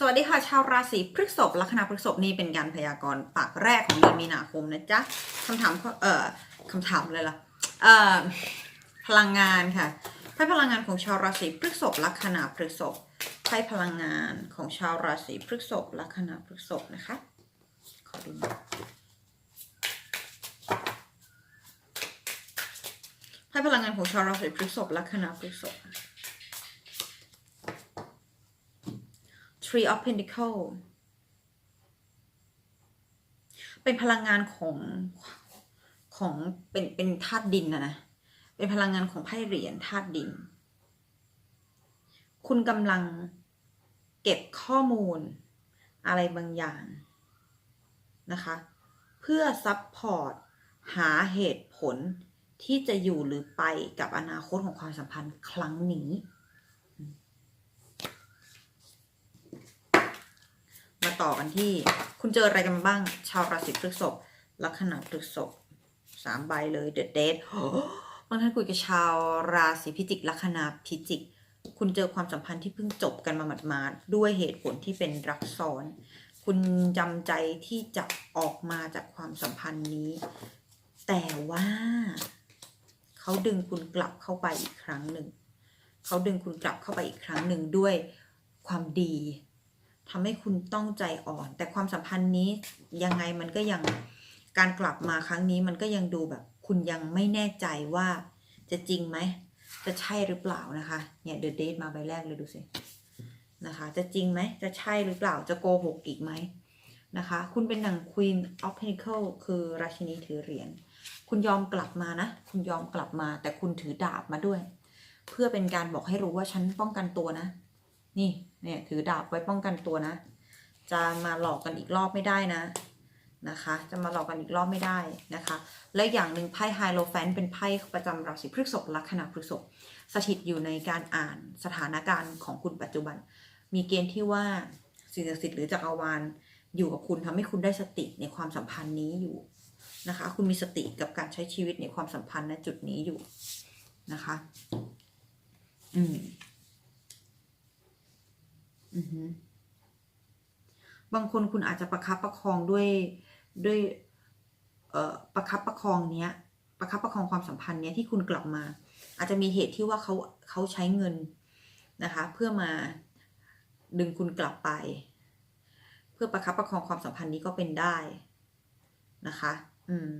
สวัสดีค่ะ ชาวราศีพฤษภลัคนาพฤษภนี่เป็นการพยากรณ์ปากแรกของเดือนมีนาคมนะจ๊ะคำถามข้อเอ่อคำถามเลยล่ะเอ่อพลังงานค่ะไพ่พลังงานของชาวราศีพฤษภลัคนาพฤษภไพ่พลังงานของชาวราศีพฤษภลัคนาพฤษภนะคะขอดูหน่อยไพ่พลังงานของชาวราศีพฤษภลัคนาพฤษภ Tree of Pentacle เป็นพลังงานของของเป็นเป็นธาตุดินนะนะ เป็นพลังงานของไพ่เหรียญธาตุดิน คุณกำลังเก็บข้อมูลอะไรบางอย่างนะคะ เพื่อซัพพอร์ตหาเหตุผลที่จะอยู่หรือไปกับอนาคตของความสัมพันธ์ครั้งนี้ มาต่อกันที่ คุณเจออะไรกันบ้าง ชาวราศีพฤษภลัคนาพฤษภสามใบเลยเดอะเดทบางท่านคุยกับชาวราศีพิจิกลัคนาพิจิก คุณเจอความสัมพันธ์ที่เพิ่งจบกันมาหมาดๆด้วยเหตุผลที่เป็นรักซ้อน คุณจำใจที่จะออกมาจากความสัมพันธ์นี้ แต่ว่าเขาดึงคุณกลับเข้าไปอีกครั้งหนึ่ง เขาดึงคุณกลับเข้าไปอีกครั้งหนึ่งด้วยความดี ทำให้คุณต้องใจอ่อน แต่ความสัมพันธ์นี้ยังไงมันก็ยังการกลับมาครั้งนี้มันก็ยังดูแบบ คุณยังไม่แน่ใจว่าจะจริงไหม จะใช่หรือเปล่านะคะ เนี่ยเดอะเดทมาใบแรกเลยดูสินะคะ จะจริงไหม จะใช่หรือเปล่าจะโกหกอีกไหมนะคะ คุณเป็นหนัง Queen of Pentacle คือราชินีถือเหรียญคุณยอมกลับมานะ คุณยอมกลับมา แต่คุณถือดาบมาด้วย เพื่อเป็นการบอกให้รู้ว่าฉันป้องกันตัวนะ นี่เนี่ยถือดาบไว้ป้องกันตัวนะ จะมาหลอกกันอีกรอบไม่ได้นะนะคะ จะมาหลอกกันอีกรอบไม่ได้นะคะ และอย่างหนึ่งไพ่ไฮโลแฟนเป็นไพ่ประจำราศีพฤษภลัคนาพฤษภสถิตอยู่ในการอ่านสถานการณ์ของคุณปัจจุบัน มีเกณฑ์ที่ว่าสิ่งศักดิ์สิทธิ์หรือจักรวาลอยู่กับคุณทำให้คุณได้สติในความสัมพันธ์นี้อยู่นะคะ คุณมีสติกับการใช้ชีวิตในความสัมพันธ์ณจุดนี้อยู่นะคะ อืม บางคนคุณอาจจะประคับประคองด้วยด้วยประคับประคองเนี้ย ประคับประคองความสัมพันธ์เนี้ยที่คุณกลับมา อาจจะมีเหตุที่ว่าเขาเขาใช้เงินนะคะ เพื่อมาดึงคุณกลับไป เพื่อประคับประคองความสัมพันธ์นี้ก็เป็นได้นะคะ อืม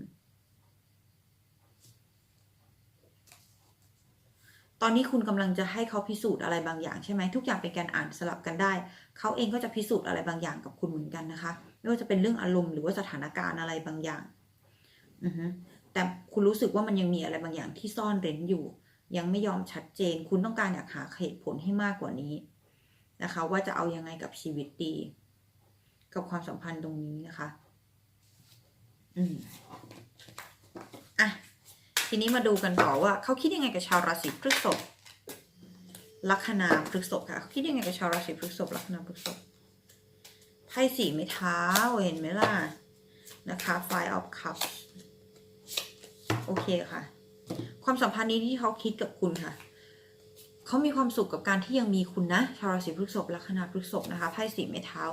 ตอนนี้คุณกำลังจะให้เขาพิสูจน์อะไรบางอย่างใช่ไหมทุกอย่างเป็นการอ่านสลับกันได้ เขาเองก็จะพิสูจน์อะไรบางอย่างกับคุณเหมือนกันนะคะ ไม่ว่าจะเป็นเรื่องอารมณ์หรือว่าสถานการณ์อะไรบางอย่างอือฮึแต่คุณรู้สึกว่ามันยังมีอะไรบางอย่างที่ซ่อนเร้นอยู่ ยังไม่ยอมชัดเจน คุณต้องการอยากหาเหตุผลให้มากกว่านี้นะคะ ว่าจะเอายังไงกับชีวิตดี กับความสัมพันธ์ตรงนี้นะคะ อืมอะ ทีนี้มาดูกันต่อว่าเขาคิดยังไงกับชาวราศีพฤษภลัคนาพฤษภค่ะเขาคิดยังไงกับชาวราศีพฤษภลัคนาพฤษภไพ่สี่ไม้เท้าเห็นไหมล่ะนะคะ Five of Cups โอเคค่ะ ความสัมพันธ์นี้ที่เขาคิดกับคุณค่ะเขามีความสุขกับการที่ยังมีคุณนะชาวราศีพฤษภลัคนาพฤษภนะคะไพ่สี่ไม้เท้า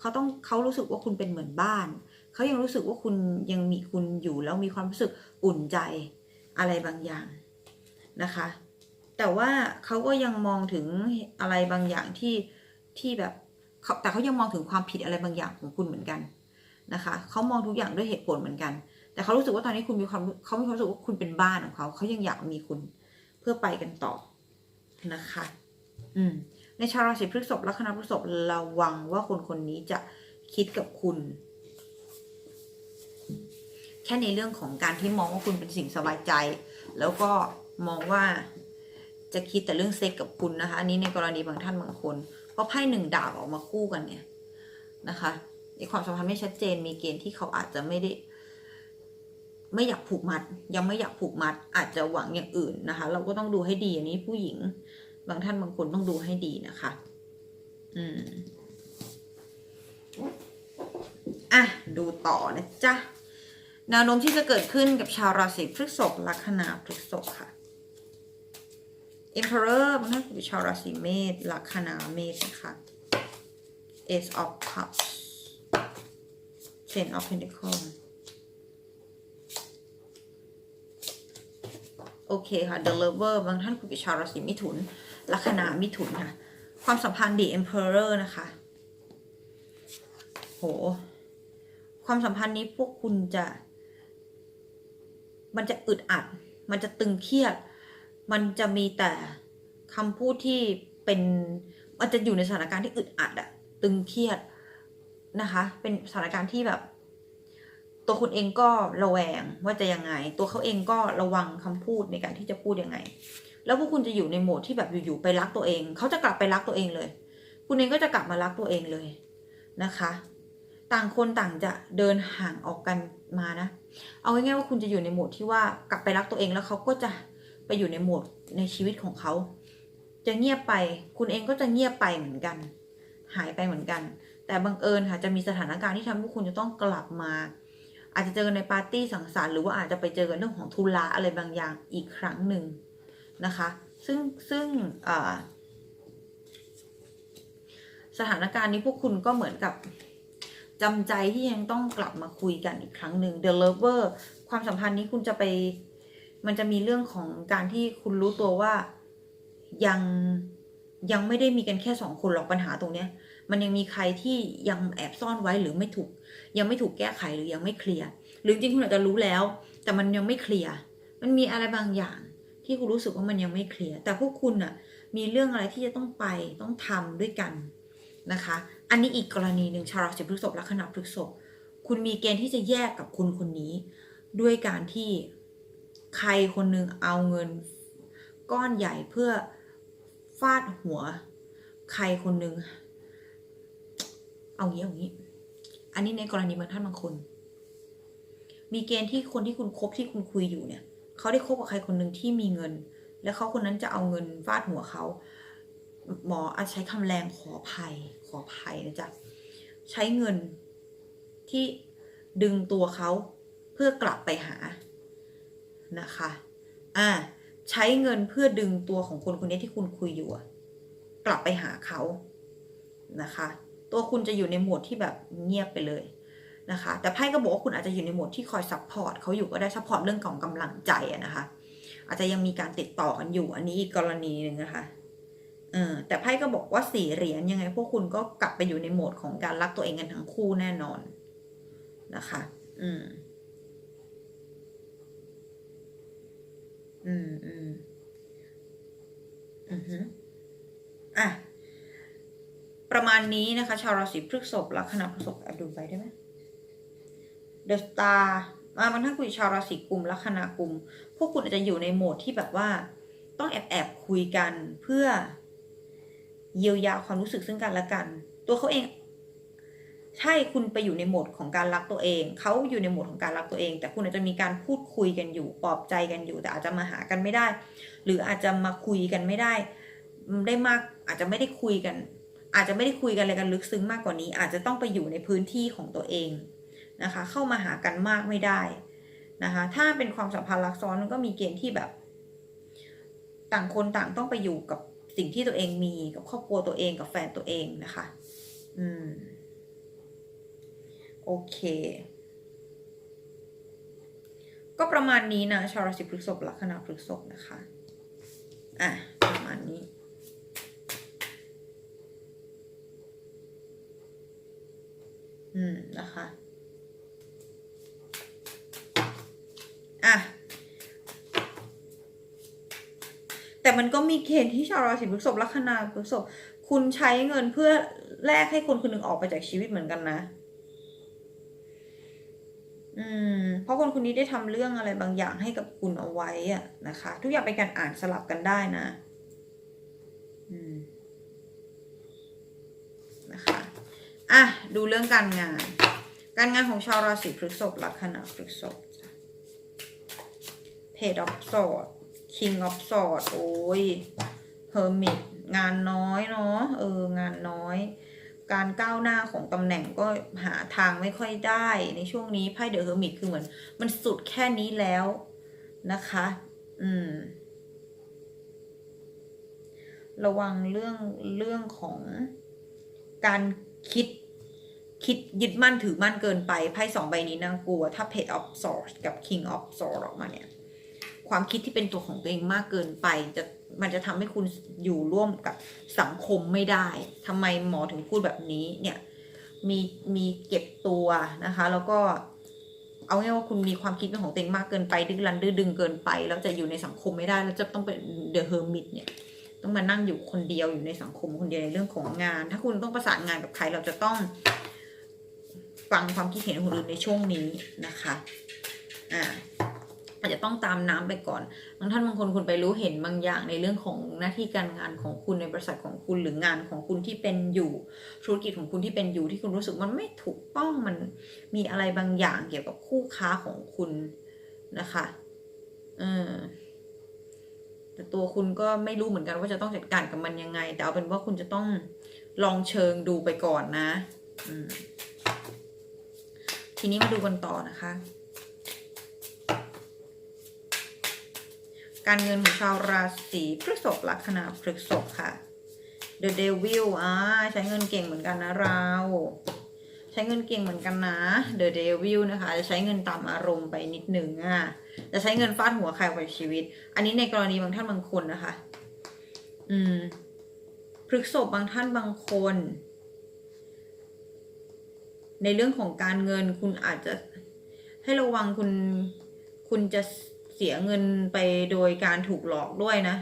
เขาต้องเขารู้สึกว่าคุณเป็นเหมือนบ้านเขายังรู้สึกว่าคุณยังมีคุณอยู่แล้วมีความรู้สึกอุ่นใจ อะไรบางอย่างนะคะ แต่ว่าเขาก็ยังมองถึงอะไรบางอย่างที่ที่แบบเขาแต่เขายังมองถึงความผิดอะไรบางอย่างของคุณเหมือนกันนะคะเขามองทุกอย่างด้วยเหตุผลเหมือนกัน แต่เขารู้สึกว่าตอนนี้คุณมีความเขามีความรู้สึกว่าคุณเป็นบ้านของเขาเขายังอยากมีคุณเพื่อไปกันต่อนะคะ อืมในชาวราศีพฤษภลัคนาพฤษภระวังว่าคนคนนี้จะคิดกับคุณ แค่ในเรื่องของการที่มองว่าคุณเป็นสิ่งสบายใจ แล้วก็มองว่าจะคิดแต่เรื่องเซ็กกับคุณนะคะ อันนี้ในกรณีบางท่านบางคน เพราะไพ่หนึ่งดาบออกมาคู่กันเนี่ยนะคะในความสัมพันธ์ไม่ชัดเจนมีเกณฑ์ที่เขาอาจจะไม่ได้ ไม่อยากผูกมัด ยังไม่อยากผูกมัด อาจจะหวังอย่างอื่นนะคะ เราก็ต้องดูให้ดีอันนี้ผู้หญิง บางท่านบางคนต้องดูให้ดีนะคะ อืมอะ ดูต่อนะจ๊ะ แนวโน้มที่จะเกิดขึ้นกับชาวราศีพฤษภลัคนาพฤษภค่ะ Emperor บางท่านคือชาวราศีเมษลัคนาเมษนะคะ Ace of Cups Ten of Pentacles โอเคค่ะ The Lover บางท่านคุยกับชาวราศีมิถุน ลัคนามิถุนค่ะ ความสัมพันธ์ The Emperor นะคะ โห ความสัมพันธ์นี้พวกคุณจะ มันจะอึดอัด มันจะตึงเครียด มันจะมีแต่คำพูดที่เป็นมันจะอยู่ในสถานการณ์ที่อึดอัดอะตึงเครียดนะคะ เป็นสถานการณ์ที่แบบ ตัวคุณเองก็ระแวงว่าจะยังไง ตัวเขาเองก็ระวังคำพูดในการที่จะพูดยังไง แล้วพวกคุณจะอยู่ในโหมดที่แบบอยู่ๆไปรักตัวเอง เขาจะกลับไปรักตัวเองเลย คุณเองก็จะกลับมารักตัวเองเลยนะคะ ต่างคนต่างจะเดินห่างออกกันมานะ เอาง่ายๆว่าคุณจะอยู่ในโหมดที่ว่ากลับไปรักตัวเองแล้วเขาก็จะไปอยู่ในโหมดในชีวิตของเขาจะเงียบไป คุณเองก็จะเงียบไปเหมือนกัน หายไปเหมือนกัน แต่บังเอิญค่ะจะมีสถานการณ์ที่ทำให้คุณจะต้องกลับมา อาจจะเจอกันในปาร์ตี้สังสรรค์หรือว่าอาจจะไปเจอกันเรื่องของธุระอะไรบางอย่างอีกครั้งหนึ่งนะคะ ซึ่งซึ่งสถานการณ์นี้พวกคุณก็เหมือนกับ จำใจที่ยังต้องกลับมาคุยกันอีกครั้งหนึ่ง The Lover ความสัมพันธ์นี้คุณจะไป มันจะมีเรื่องของการที่คุณรู้ตัวว่ายังยังไม่ได้มีกันแค่สองคนหรอกปัญหาตรงเนี้ย มันยังมีใครที่ยังแอบซ่อนไว้หรือไม่ถูก ยังไม่ถูกแก้ไขหรือยังไม่เคลียร์หรือจริงคุณอาจจะรู้แล้ว แต่มันยังไม่เคลียร์มันมีอะไรบางอย่างที่คุณรู้สึกว่ามันยังไม่เคลียร์แต่พวกคุณน่ะมีเรื่องอะไรที่จะต้องไปต้องทำด้วยกัน นะคะ อันนี้อีกกรณีหนึ่งชาวราศีพฤษภลัคนาพฤษภคุณมีเกณฑ์ที่จะแยกกับคุณคนนี้ ด้วยการที่ใครคนหนึงเอาเงินก้อนใหญ่เพื่อฟาดหัว ใครคนหนึ่งเอางี้เอางี้ อันนี้ในกรณีบางท่านบางคน มีเกณฑ์ที่คนที่คุณคบที่คุณคุยอยู่เนี่ย เขาได้คบกับใครคนหนึ่งที่มีเงิน แล้วเขาคนนั้นจะเอาเงินฟาดหัวเขา หมออาจใช้คำแรงขอภัยขอภัยนะจ๊ะใช้เงินที่ดึงตัวเขาเพื่อกลับไปหานะคะอ่าใช้เงินเพื่อดึงตัวของคนคนนี้ที่คุณคุยอยู่กลับไปหาเขานะคะ ตัวคุณจะอยู่ในโหมดที่แบบเงียบไปเลยนะคะ แต่ไพ่ก็บอกว่าคุณอาจจะอยู่ในโหมดที่คอยซัพพอร์ตเขาอยู่ก็ได้ซัพพอร์ตเรื่องของกำลังใจนะคะ อาจจะยังมีการติดต่อกันอยู่อันนี้อีกกรณีหนึ่งนะคะ เออแต่ไพ่ก็บอกว่าสี่เหรียญยังไง พวกคุณก็กลับไปอยู่ในโหมดของการรักตัวเองกันทั้งคู่แน่นอนนะคะ อืม อืมอืมอือฮึอะ ประมาณนี้นะคะ ชาวราศีพฤษภลัคนาพฤษภดูไปได้ไหมเดอะสตาร์มาบางท่านคุยชาวราศีกุมลัคนากุม พวกคุณอาจจะอยู่ในโหมดที่แบบว่า ต้องแอบแอบคุยกันเพื่อ เยียวยาความรู้สึกซึ่งกันและกัน ตัวเขาเอง ใช่คุณไปอยู่ในโหมดของการรักตัวเอง เขาอยู่ในโหมดของการรักตัวเอง แต่คุณอาจจะมีการพูดคุยกันอยู่ปลอบใจกันอยู่ แต่อาจจะมาหากันไม่ได้ หรืออาจจะมาคุยกันไม่ได้ ได้มากอาจจะไม่ได้คุยกัน อาจจะไม่ได้คุยกันอะไรกันลึกซึ้งมากกว่านี้ อาจจะต้องไปอยู่ในพื้นที่ของตัวเองนะคะ เข้ามาหากันมากไม่ได้นะคะ ถ้าเป็นความสัมพันธ์รักซ้อนมันก็มีเกณฑ์ที่แบบ ต่างคนต่างต้องไปอยู่กับ สิ่งที่ตัวเองมีกับครอบครัวตัวเองกับแฟนตัวเองนะคะ อืม โอเค ก็ประมาณนี้นะชาวราศีพฤษภลัคนาพฤษภนะคะ อะ ประมาณนี้ อืม นะคะ อะ แต่มันก็มีเกณฑ์ที่ชาวราศีพฤษภลัคนาพฤษภคุณใช้เงินเพื่อแลกให้คนคนหนึ่งออกไปจากชีวิตเหมือนกันนะ อืม เพราะคนคนนี้ได้ทำเรื่องอะไรบางอย่างให้กับคุณเอาไว้อะนะคะ ทุกอย่างเป็นการอ่านสลับกันได้นะ อืม นะคะ อะ ดูเรื่องการงาน การงานของชาวราศีพฤษภลัคนาพฤษภจ้ะ Page of Swords King of Swords โอ้ย Hermit งานน้อยเนาะเอองานน้อย การก้าวหน้าของตำแหน่งก็หาทางไม่ค่อยได้ในช่วงนี้ไพ่เดอะเฮอร์มิตคือเหมือน มันสุดแค่นี้แล้วนะคะ อืม ระวังเรื่องเรื่องของการคิดคิดยึดมั่นถือมั่นเกินไปไพ่สองใบนี้น่ากลัว ถ้า Page of Swords กับ King of Swords ออกมาเนี่ย ความคิดที่เป็นตัวของตัวเองมากเกินไปจะมันจะทำให้คุณอยู่ร่วมกับสังคมไม่ได้ทำไมหมอถึงพูดแบบนี้เนี่ยมีมีเก็บตัวนะคะ แล้วก็เอาง่ายว่าคุณมีความคิดเป็นของตัวเองมากเกินไปดื้อรั้นดื้อดึงเกินไป แล้วจะอยู่ในสังคมไม่ได้ แล้วจะต้องเป็นเดอะเฮอร์มิตเนี่ย ต้องมานั่งอยู่คนเดียวอยู่ในสังคมคนเดียวในเรื่องของงาน ถ้าคุณต้องประสานงานกับใครเราจะต้องฟังความคิดเห็นของคนอื่นในช่วงนี้นะคะ อ่า อาจจะต้องตามน้ำไปก่อน บางท่านบางคนคุณไปรู้เห็นบางอย่างในเรื่องของหน้าที่การงานของคุณในบริษัทของคุณหรืองานของคุณที่เป็นอยู่ธุรกิจของคุณที่เป็นอยู่ที่คุณรู้สึกมันไม่ถูกต้องมันมีอะไรบางอย่างเกี่ยวกับคู่ค้าของคุณนะคะเออแต่ตัวคุณก็ไม่รู้เหมือนกันว่าจะต้องจัดการกับมันยังไง แต่เอาเป็นว่าคุณจะต้องลองเชิงดูไปก่อนนะ ทีนี้มาดูกันต่อนะคะ การเงินของชาวราศีพฤษภลัคนาพฤษภค่ะ The Devil อ่าใช้เงินเก่งเหมือนกันนะเรา ใช้เงินเก่งเหมือนกันนะ The Devil นะคะ จะใช้เงินตามอารมณ์ไปนิดหนึ่งอะจะใช้เงินฟาดหัวใครไปชีวิต อันนี้ในกรณีบางท่านบางคนนะคะ อืมพฤษภบางท่านบางคน ในเรื่องของการเงินคุณอาจจะให้ระวังคุณคุณจะ เสียเงินไปโดยการถูกหลอกด้วยนะ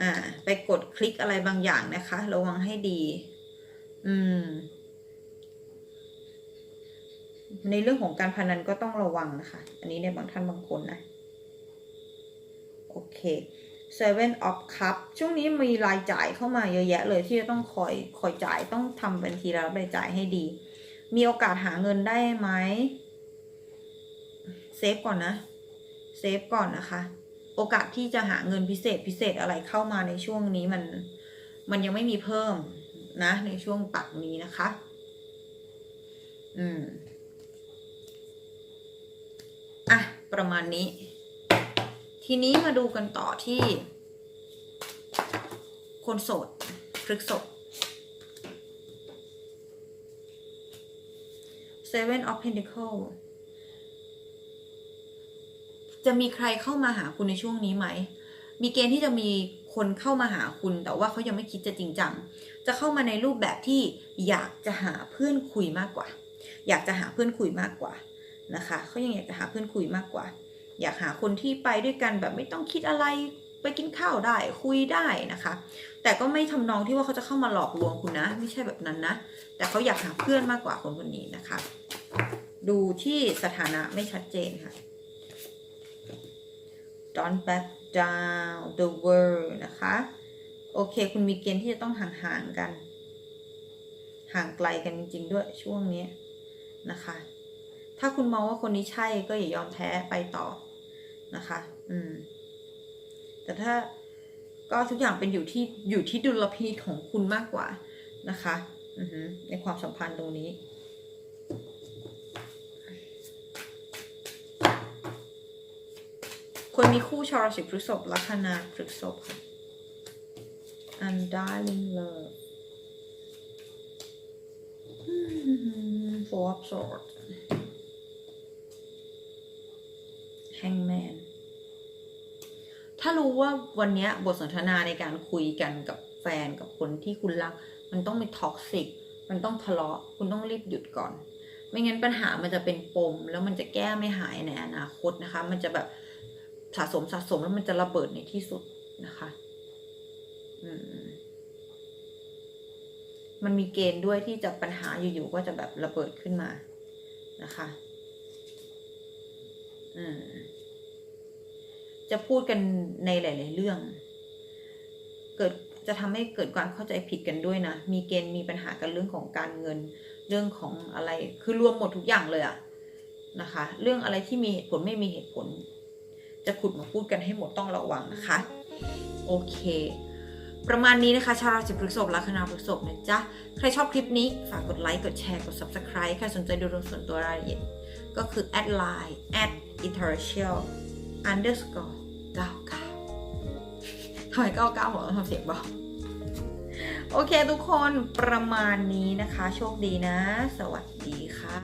อ่า ไปกดคลิกอะไรบางอย่างนะคะ ระวังให้ดี อืม ในเรื่องของการพนันก็ต้องระวังนะคะ อันนี้ในบางท่านบางคนนะ โอเค Seven of Cup ช่วงนี้มีรายจ่ายเข้ามาเยอะแยะเลยที่จะต้องคอยคอยจ่ายต้องทำบัญชีรับรายจ่ายให้ดี มีโอกาสหาเงินได้ไหมเซฟก่อนนะ เซฟก่อนนะคะ โอกาสที่จะหาเงินพิเศษพิเศษอะไรเข้ามาในช่วงนี้มันมันยังไม่มีเพิ่มนะ ในช่วงปักนี้นะคะ อืม อะ ประมาณนี้ ทีนี้มาดูกันต่อที่ คนโสดพฤกษบ Seven of Pentacles จะมีใครเข้ามาหาคุณในช่วงนี้ไหม มีเกณฑ์ที่จะมีคนเข้ามาหาคุณ แต่ว่าเขายังไม่คิดจะจริงจัง จะเข้ามาในรูปแบบที่อยากจะหาเพื่อนคุยมากกว่า อยากจะหาเพื่อนคุยมากกว่านะคะเขายังอยากจะหาเพื่อนคุยมากกว่า อยากหาคนที่ไปด้วยกันแบบไม่ต้องคิดอะไรไปกินข้าวได้คุยได้นะคะ แต่ก็ไม่ทำนองที่ว่าเขาจะเข้ามาหลอกลวงคุณนะ ไม่ใช่แบบนั้นนะ แต่เขาอยากหาเพื่อนมากกว่าคนคนนี้นะคะ ดูที่สถานะไม่ชัดเจนค่ะ don't back down the world นะคะ โอเค คุณมีเกณฑ์ที่จะต้องห่างๆกัน ห่างไกลกันจริงๆด้วยช่วงนี้นะคะ ถ้าคุณมองว่าคนนี้ใช่ก็อย่ายอมแพ้ไปต่อนะคะ อืม แต่ถ้าก็ทุกอย่างเป็นอยู่ที่อยู่ที่ดุลพินิจของคุณมากกว่านะคะ ในความสัมพันธ์ตรงนี้ คนมีคู่ชาวราศีพฤษภลัคนาพฤษภค่ะ and darling love four of swords hangman ถ้ารู้ว่าวันนี้บทสนทนาในการคุยกันกับแฟนกับคนที่คุณรัก มันต้องเป็นท็อกซิก มันต้องทะเลาะ คุณต้องรีบหยุดก่อน ไม่งั้นปัญหามันจะเป็นปม แล้วมันจะแก้ไม่หายในอนาคตนะคะ มันจะแบบ สะสมสะสมแล้วมันจะระเบิดในที่สุดนะคะมันมีเกณฑ์ด้วยที่จะปัญหาอยู่ๆก็จะแบบระเบิดขึ้นมานะคะจะพูดกันในหลาย ๆ เรื่อง เกิดจะทำให้เกิดความเข้าใจผิดกันด้วยนะ มีเกณฑ์มีปัญหากันเรื่องของการเงิน เรื่องของอะไร คือรวมหมดทุกอย่างเลยอะนะคะ เรื่องอะไรที่มีเหตุผลไม่มีเหตุผล จะขุดมาพูดกันให้หมดต้องระวังนะคะ โอเคประมาณนี้นะคะ ชาวราศีพฤษภลัคนาพฤษภนะจ๊ะ ใครชอบคลิปนี้ฝากกดไลค์ กดแชร์ กด subscribe ใครสนใจดูดวงส่วนตัวรายละเอียด ก็คือ add line add interracial underscore 99ทำไม99ผมต้องทำเสียงเบาโอโอเคทุกคนประมาณนี้นะคะ โชคดีนะ สวัสดีค่ะ